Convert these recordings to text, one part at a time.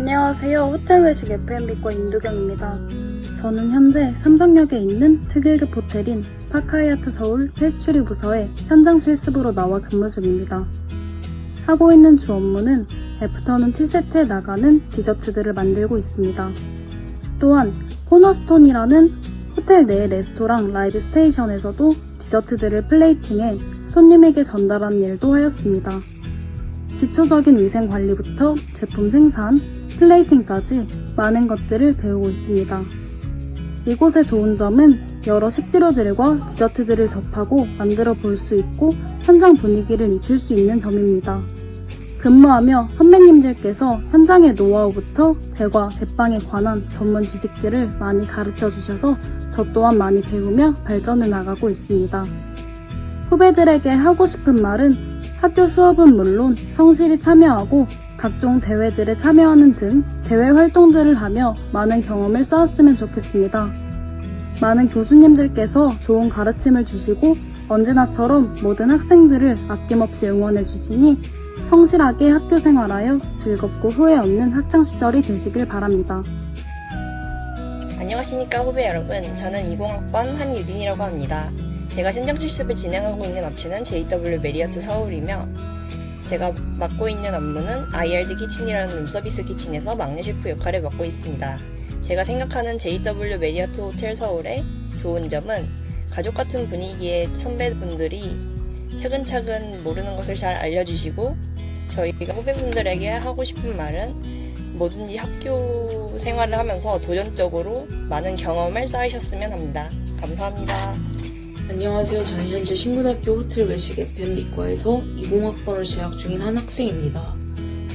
안녕하세요. 호텔 외식 F&B과 임도경입니다. 저는 현재 삼성역에 있는 특일급 호텔인 파카이아트 서울 페스츄리 부서에 현장 실습으로 나와 근무 중입니다. 하고 있는 주 업무는 애프터눈 티세트에 나가는 디저트들을 만들고 있습니다. 또한 코너스톤이라는 호텔 내 레스토랑 라이브 스테이션에서도 디저트들을 플레이팅해 손님에게 전달하는 일도 하였습니다. 기초적인 위생 관리부터 제품 생산, 플레이팅까지 많은 것들을 배우고 있습니다. 이곳의 좋은 점은 여러 식재료들과 디저트들을 접하고 만들어 볼 수 있고 현장 분위기를 익힐 수 있는 점입니다. 근무하며 선배님들께서 현장의 노하우부터 제과, 제빵에 관한 전문 지식들을 많이 가르쳐 주셔서 저 또한 많이 배우며 발전해 나가고 있습니다. 후배들에게 하고 싶은 말은 학교 수업은 물론 성실히 참여하고 각종 대회들에 참여하는 등 대회 활동들을 하며 많은 경험을 쌓았으면 좋겠습니다. 많은 교수님들께서 좋은 가르침을 주시고 언제나처럼 모든 학생들을 아낌없이 응원해 주시니 성실하게 학교 생활하여 즐겁고 후회 없는 학창 시절이 되시길 바랍니다. 안녕하십니까 후배 여러분. 저는 20학번 한유린이라고 합니다. 제가 현장 실습을 진행하고 있는 업체는 JW 메리어트 서울이며 제가 맡고 있는 업무는 IRD 키친이라는 룸서비스 키친에서 막내 셰프 역할을 맡고 있습니다. 제가 생각하는 JW 메리어트 호텔 서울의 좋은 점은 가족 같은 분위기의 선배분들이 차근차근 모르는 것을 잘 알려주시고 저희가 후배분들에게 하고 싶은 말은 뭐든지 학교 생활을 하면서 도전적으로 많은 경험을 쌓으셨으면 합니다. 감사합니다. 안녕하세요. 저는 현재 신고등학교 호텔 외식 F&B과에서 20학번을 재학 중인 한 학생입니다.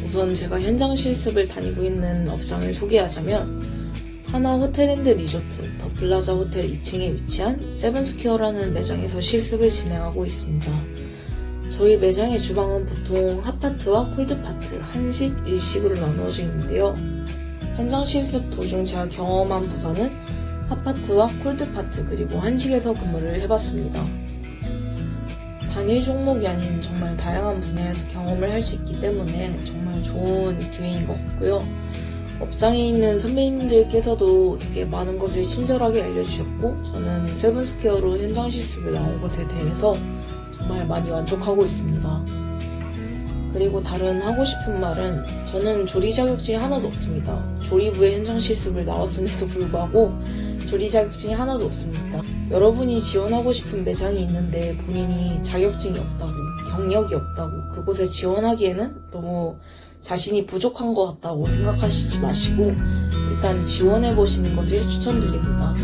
우선 제가 현장 실습을 다니고 있는 업장을 소개하자면 하나 호텔앤드 리조트 더 플라자 호텔 2층에 위치한 세븐스퀘어라는 매장에서 실습을 진행하고 있습니다. 저희 매장의 주방은 보통 핫파트와 콜드파트, 한식, 일식으로 나누어져 있는데요. 현장 실습 도중 제가 경험한 부서는 핫파트와 콜드파트 그리고 한식에서 근무를 해봤습니다. 단일 종목이 아닌 정말 다양한 분야에서 경험을 할 수 있기 때문에 정말 좋은 기회인 것 같고요. 업장에 있는 선배님들께서도 되게 많은 것을 친절하게 알려주셨고 저는 세븐스퀘어로 현장 실습을 나온 것에 대해서 정말 많이 만족하고 있습니다. 그리고 다른 하고 싶은 말은 저는 조리 자격증이 하나도 없습니다. 조리부의 현장 실습을 나왔음에도 불구하고 조리 자격증이 하나도 없습니다. 여러분이 지원하고 싶은 매장이 있는데 본인이 자격증이 없다고, 경력이 없다고, 그곳에 지원하기에는 너무 자신이 부족한 것 같다고 생각하시지 마시고 일단 지원해 보시는 것을 추천드립니다.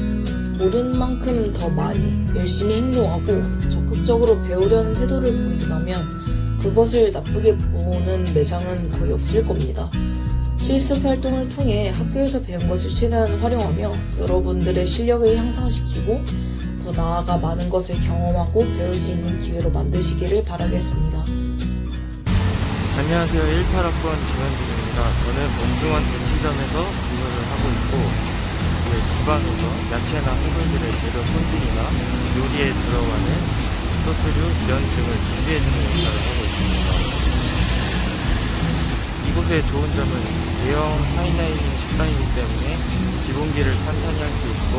모르는 만큼 더 많이 열심히 행동하고 적극적으로 배우려는 태도를 보인다면 그것을 나쁘게 보는 매장은 거의 없을 겁니다. 실습 활동을 통해 학교에서 배운 것을 최대한 활용하며 여러분들의 실력을 향상시키고 더 나아가 많은 것을 경험하고 배울 수 있는 기회로 만드시기를 바라겠습니다. 안녕하세요. 18학번 지원진입니다. 저는 문중원 대치점에서 근무를 하고 있고, 주방에서 야채나 해물들의 재료 손질이나 요리에 들어가는 소스류 면 등을 준비해주는 역할을 하고 있습니다. 이곳의 좋은 점은 대형 파인다이닝 식당이기 때문에 기본기를 탄탄히 할 수 있고,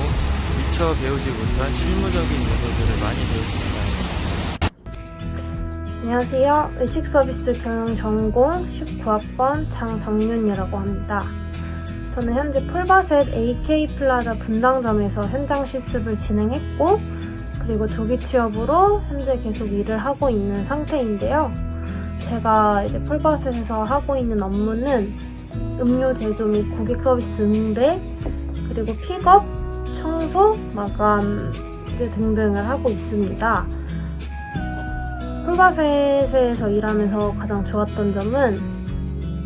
미처 배우지 못한 실무적인 요소들을 많이 배울 수 있습니다. 안녕하세요. 외식 서비스 경영 전공 19학번 장정윤이라고 합니다. 저는 현재 풀바셋 AK 플라자 분당점에서 현장 실습을 진행했고, 그리고 조기 취업으로 현재 계속 일을 하고 있는 상태인데요. 제가 이제 풀바셋에서 하고 있는 업무는 음료 제조 및 고객 서비스 응대, 그리고 픽업, 청소, 마감 등등을 하고 있습니다. 풀바셋에서 일하면서 가장 좋았던 점은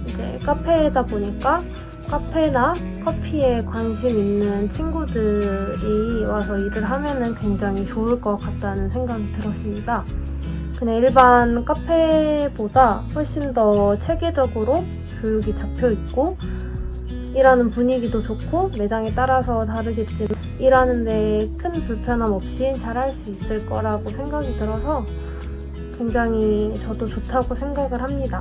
이제 카페다 보니까 카페나 커피에 관심 있는 친구들이 와서 일을 하면은 굉장히 좋을 것 같다는 생각이 들었습니다. 그냥 일반 카페보다 훨씬 더 체계적으로 교육이 잡혀 있고 일하는 분위기도 좋고 매장에 따라서 다르겠지만 일하는데 큰 불편함 없이 잘 할 수 있을 거라고 생각이 들어서 굉장히 저도 좋다고 생각을 합니다.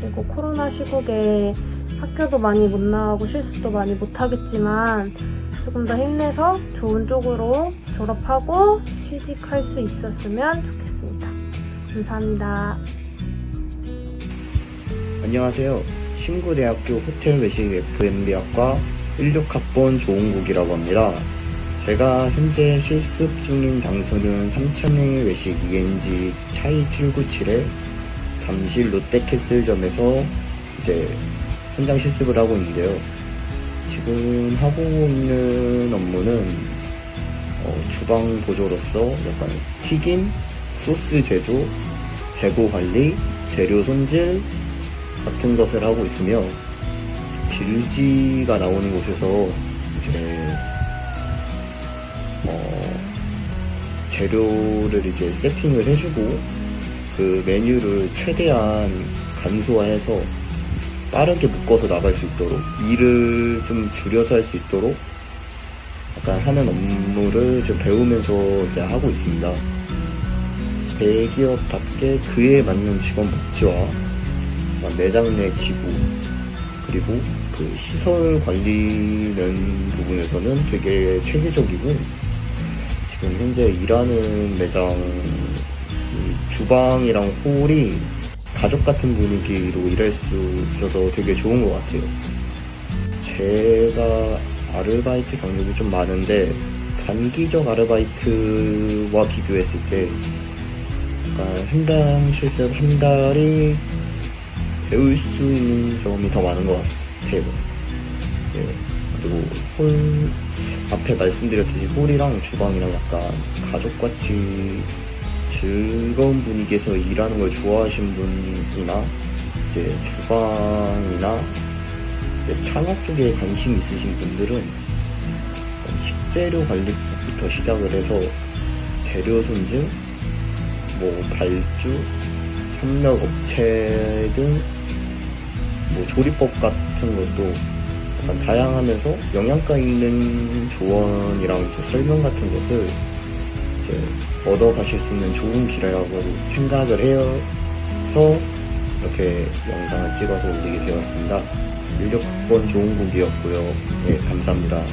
그리고 코로나 시국에 학교도 많이 못 나가고 실습도 많이 못 하겠지만 조금 더 힘내서 좋은 쪽으로 졸업하고 취직할 수 있었으면 좋겠습니다. 감사합니다. 안녕하세요. 신구대학교 호텔 외식 F&B학과 16학번 조은국이라고 합니다. 제가 현재 실습 중인 장소는 삼천의 외식 ENG 차이 797에 잠실 롯데캐슬점에서 이제 현장 실습을 하고 있는데요. 지금 하고 있는 업무는 어, 주방 보조로서 약간 튀김, 소스 제조, 재고 관리, 재료 손질, 같은 것을 하고 있으며 질지가 나오는 곳에서 이제 어, 재료를 이제 세팅을 해주고 그 메뉴를 최대한 간소화해서 빠르게 묶어서 나갈 수 있도록 일을 좀 줄여서 할 수 있도록 약간 하는 업무를 지금 배우면서 이제 하고 있습니다. 대기업답게 그에 맞는 직원 복지와 막 매장 내 기부 그리고 그 시설 관리는 부분에서는 되게 체계적이고 지금 현재 일하는 매장 이 주방이랑 홀이 가족 같은 분위기로 일할 수 있어서 되게 좋은 것 같아요. 제가 아르바이트 경력이 좀 많은데 단기적 아르바이트와 비교했을 때 약간 현장 실습 한 달이 배울 수 있는 점이 더 많은 것 같아요. 예. 그리고 홀, 앞에 말씀드렸듯이 홀이랑 주방이랑 약간 가족같이 즐거운 분위기에서 일하는 걸 좋아하시는 분이나 이제 주방이나 이제 창업 쪽에 관심 있으신 분들은 식재료 관리부터 시작을 해서 재료 손질, 뭐 발주, 협력 업체 등 뭐 조리법 같은 것도 약간 다양하면서 영양가 있는 조언이랑 설명 같은 것을 이제 얻어 가실 수 있는 좋은 기회라고 생각을 해서 이렇게 영상을 찍어서 올리게 되었습니다. 16번 좋은 곡이었고요. 네, 감사합니다.